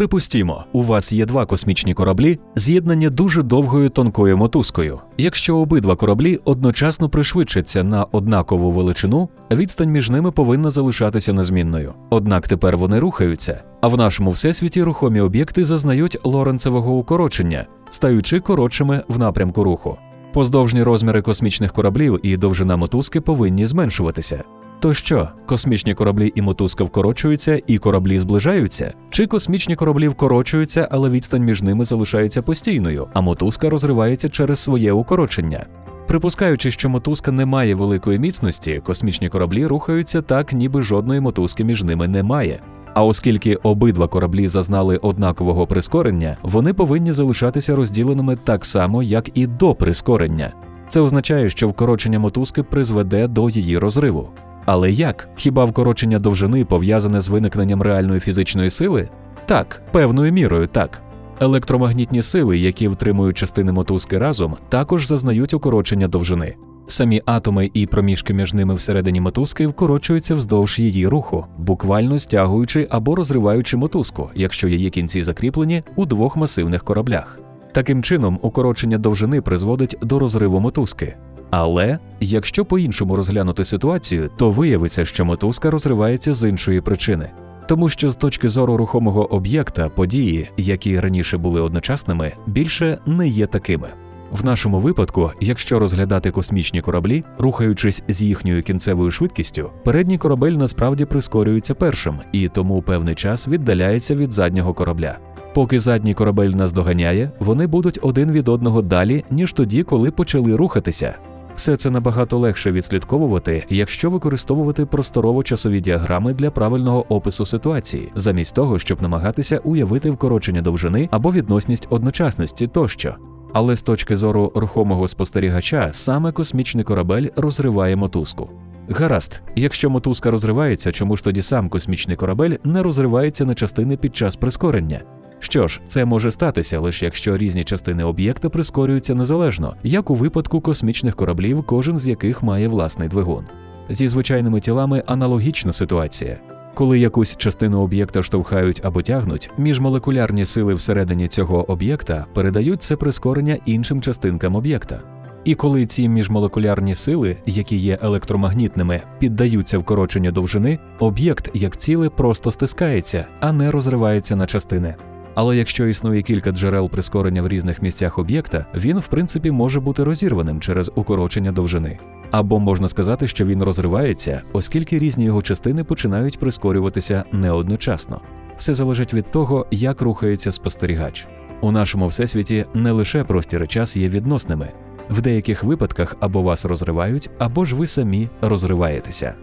Припустімо, у вас є два космічні кораблі, з'єднані дуже довгою тонкою мотузкою. Якщо обидва кораблі одночасно пришвидшаться на однакову величину, відстань між ними повинна залишатися незмінною. Однак тепер вони рухаються, а в нашому всесвіті рухомі об'єкти зазнають лоренцевого укорочення, стаючи коротшими в напрямку руху. Поздовжні розміри космічних кораблів і довжина мотузки повинні зменшуватися. То що, космічні кораблі і мотузка вкорочуються, і кораблі зближаються? Чи космічні кораблі вкорочуються, але відстань між ними залишається постійною, а мотузка розривається через своє укорочення? Припускаючи, що мотузка не має великої міцності, космічні кораблі рухаються так, ніби жодної мотузки між ними немає. А оскільки обидва кораблі зазнали однакового прискорення, вони повинні залишатися розділеними так само, як і до прискорення. Це означає, що вкорочення мотузки призведе до її розриву. Але як? Хіба вкорочення довжини пов'язане з виникненням реальної фізичної сили? Так, певною мірою так. Електромагнітні сили, які втримують частини мотузки разом, також зазнають укорочення довжини. Самі атоми і проміжки між ними всередині мотузки вкорочуються вздовж її руху, буквально стягуючи або розриваючи мотузку, якщо її кінці закріплені у двох масивних кораблях. Таким чином, укорочення довжини призводить до розриву мотузки. Але якщо по-іншому розглянути ситуацію, то виявиться, що мотузка розривається з іншої причини. Тому що з точки зору рухомого об'єкта події, які раніше були одночасними, більше не є такими. В нашому випадку, якщо розглядати космічні кораблі, рухаючись з їхньою кінцевою швидкістю, передній корабель насправді прискорюється першим і тому певний час віддаляється від заднього корабля. Поки задній корабель наздоганяє, вони будуть один від одного далі, ніж тоді, коли почали рухатися. Все це набагато легше відслідковувати, якщо використовувати просторово-часові діаграми для правильного опису ситуації, замість того, щоб намагатися уявити вкорочення довжини або відносність одночасності тощо. Але з точки зору рухомого спостерігача, саме космічний корабель розриває мотузку. Гаразд, якщо мотузка розривається, чому ж тоді сам космічний корабель не розривається на частини під час прискорення? Що ж, це може статися лише якщо різні частини об'єкта прискорюються незалежно, як у випадку космічних кораблів, кожен з яких має власний двигун. Зі звичайними тілами аналогічна ситуація. Коли якусь частину об'єкта штовхають або тягнуть, міжмолекулярні сили всередині цього об'єкта передають це прискорення іншим частинкам об'єкта. І коли ці міжмолекулярні сили, які є електромагнітними, піддаються вкороченню довжини, об'єкт як ціле просто стискається, а не розривається на частини. Але якщо існує кілька джерел прискорення в різних місцях об'єкта, він в принципі може бути розірваним через укорочення довжини. Або можна сказати, що він розривається, оскільки різні його частини починають прискорюватися не одночасно. Все залежить від того, як рухається спостерігач. У нашому всесвіті не лише простір і час є відносними. В деяких випадках або вас розривають, або ж ви самі розриваєтеся.